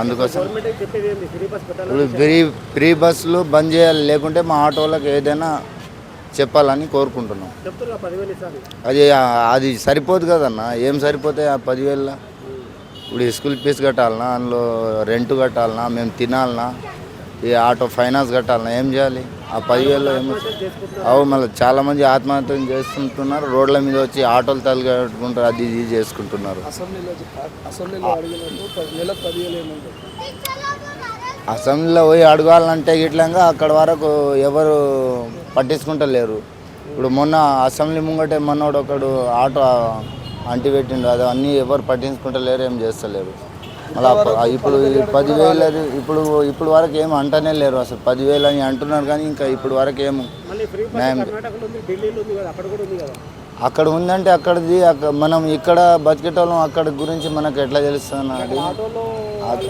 అందుకోసం. ఇప్పుడు free free బస్సులు బంద్ చేయాలి లేకుంటే మా ఆటోలకు ఏదైనా చెప్పాలని కోరుకుంటున్నాం. అది అది సరిపోదు కదన్న. ఏం సరిపోతాయి ఆ పదివేల ఇప్పుడు స్కూల్ ఫీజు కట్టాలనా? అందులో రెంట్ కట్టాలనా? మేము తినాలనా? ఈ ఆటో ఫైనాన్స్ కట్టాలనా? ఏం చేయాలి? ఆ పదివేలు ఏం అవు మళ్ళీ చాలా మంది ఆత్మహత్యలు చేసుకుంటున్నారు రోడ్ల మీద వచ్చి ఆటోలు తలగట్టుకుంటారు. అది ఇది చేసుకుంటున్నారు. అసెంబ్లీలో పోయి అడగాలంటే గిట్లంగా అక్కడ వరకు ఎవరు పట్టించుకుంటలేరు. ఇప్పుడు మొన్న అసెంబ్లీ ముంగటే మొన్నోడు ఒకడు ఆటో అంటి పెట్టిండు అది అన్నీ ఎవరు పట్టించుకుంటలేరు ఏం చేస్తలేరు. మళ్ళీ ఇప్పుడు పదివేలు అది ఇప్పుడు ఇప్పుడు వరకు ఏం అంటనే లేరు అసలు. పదివేలు అని అంటున్నారు కానీ ఇంకా ఇప్పుడు వరకు ఏం న్యాయం అక్కడ ఉందంటే అక్కడిది అక్క మనం ఇక్కడ బతికేటోళ్ళం అక్కడ గురించి మనకు ఎట్లా తెలుస్తుంది అది?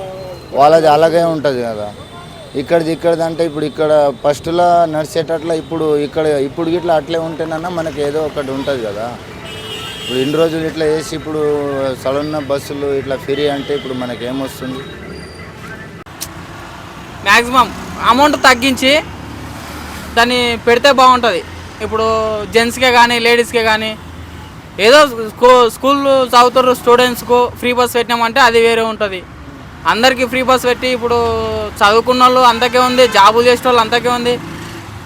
వాళ్ళది అలాగే ఉంటుంది కదా. ఇక్కడిది ఇక్కడిది అంటే ఇప్పుడు ఇక్కడ ఫస్ట్లో నడిచేటట్ల ఇప్పుడు ఇక్కడ ఇప్పుడు ఇట్లా అట్లే ఉంటేనన్నా మనకి ఏదో ఒకటి ఉంటుంది కదా. ఇప్పుడు ఇన్ని రోజులు ఇట్లా వేసి ఇప్పుడు సడన్న బస్సులు ఇట్లా ఫ్రీ అంటే ఇప్పుడు మనకి ఏమొస్తుంది మ్యాక్సిమం అమౌంట్ తగ్గించి దాన్ని పెడితే బాగుంటుంది. ఇప్పుడు జెంట్స్కే కానీ లేడీస్కే కానీ ఏదో స్కూ స్కూల్ చదువుతున్న స్టూడెంట్స్కు ఫ్రీ బస్ పెట్టినామంటే అది వేరే ఉంటుంది. అందరికీ ఫ్రీ బస్ పెట్టి ఇప్పుడు చదువుకున్న వాళ్ళు అంతకే ఉంది జాబులు చేసే వాళ్ళు అంతకే ఉంది.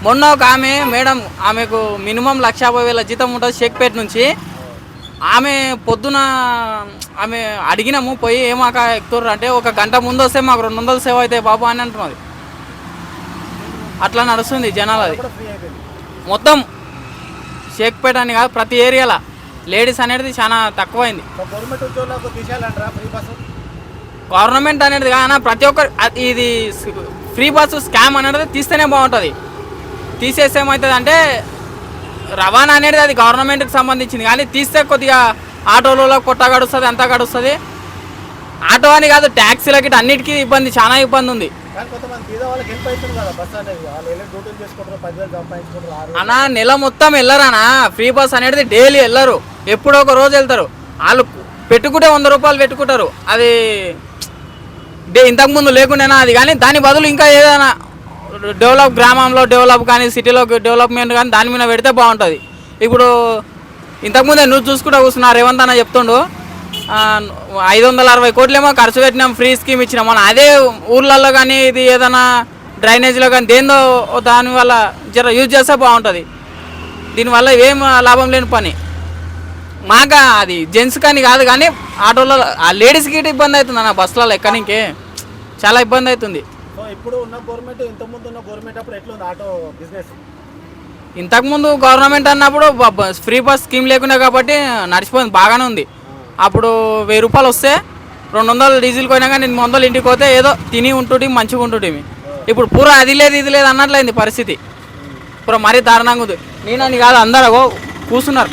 మొన్న ఒక ఆమె మేడం ఆమెకు మినిమం లక్ష యాభై వేల జీతం ఉంటుంది షేక్పేట్ నుంచి. ఆమె పొద్దున ఆమె అడిగినాము పోయి ఏమాక ఎక్కుతుర్రు అంటే ఒక గంట ముందు వస్తే మాకు రెండు వందలు సేవ్ అవుతాయి బాబు అని అంటున్నది. అట్లా నడుస్తుంది జనాలు అది. మొత్తం షేక్పేట అని కాదు ప్రతి ఏరియాలో లేడీస్ అనేది చాలా తక్కువైంది. గవర్నమెంట్ అనేది కానీ ప్రతి ఒక్కరు ఇది ఫ్రీ బస్సు స్కామ్ అనేది తీస్తేనే బాగుంటుంది. తీసేస్తేమవుతుంది అంటే రవాణా అనేది అది గవర్నమెంట్కి సంబంధించింది. కానీ తీస్తే కొద్దిగా ఆటోలలో కొట్ట గడుస్తుంది అంతా గడుస్తుంది. ఆటో అని కాదు ట్యాక్సీలకి అన్నిటికీ ఇబ్బంది చాలా ఇబ్బంది ఉంది. అన్నా నెల మొత్తం వెళ్ళరానా? ఫ్రీ బస్ అనేది డైలీ వెళ్ళరు. ఎప్పుడో ఒక రోజు వెళ్తారు. వాళ్ళు పెట్టుకుంటే వంద రూపాయలు పెట్టుకుంటారు. అది డే ఇంతకుముందు లేకుండేనా అది? కానీ దాని బదులు ఇంకా ఏదైనా డెవలప్ గ్రామంలో డెవలప్ కానీ సిటీలో డెవలప్మెంట్ కానీ దాని మీద పెడితే బాగుంటుంది. ఇప్పుడు ఇంతకుముందే నువ్వు చూసుకుంటా కూర్చున్నా రేవంత్ అన్న చెప్తుండు ఐదు వందల అరవై కోట్లేమో ఖర్చు పెట్టినాం ఫ్రీ స్కీమ్ ఇచ్చినాం మనం అదే ఊర్లలో కానీ ఇది ఏదైనా డ్రైనేజీలో కానీ దేందో దానివల్ల జర యూజ్ చేస్తే బాగుంటుంది. దీనివల్ల ఏం లాభం లేని పని. మాగా అది జెంట్స్ కానీ కాదు కానీ ఆటోలో ఆ లేడీస్కి ఇబ్బంది అవుతుంది అన్న బస్సులలో ఎక్కడానికి చాలా ఇబ్బంది అవుతుంది. సో ఇప్పుడు ఉన్న గవర్నమెంట్ ఇంతకుముందు ఉన్న గవర్నమెంట్ అప్పుడు ఎట్లుంది? ఆటో బిజినెస్ ఇంతకుముందు గవర్నమెంట్ అన్నప్పుడు ఫ్రీ బస్ స్కీమ్ లేకుండా కాబట్టి నడిచిపోయింది బాగానే ఉంది. అప్పుడు వెయ్యి రూపాయలు వస్తే రెండు వందలు డీజిల్ పోయినా కానీ ఎనిమిది వందలు ఇంటికి పోతే ఏదో తిని ఉంటుంటే మంచిగా ఉంటుంటే ఇప్పుడు పూరా అది లేదు ఇది లేదు అన్నట్లయింది పరిస్థితి. ఇప్పుడు మరీ దారుణంగా ఉంది. నేనని కాదు అందరూ కూర్చున్నారు.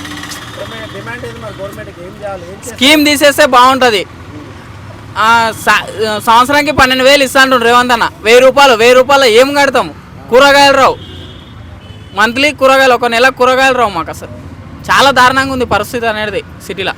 స్కీమ్ తీసేస్తే బాగుంటుంది. సంవత్సరానికి పన్నెండు వేలు ఇస్తాను రేవంత్ అన్న. వెయ్యి రూపాయలు వెయ్యి రూపాయలు ఏం కడతాము? కూరగాయలు రావు. మంత్లీ కూరగాయలు ఒక నెల కూరగాయలు రావు మాకు అసలు చాలా దారుణంగా ఉంది పరిస్థితి అనేది సిటీలో.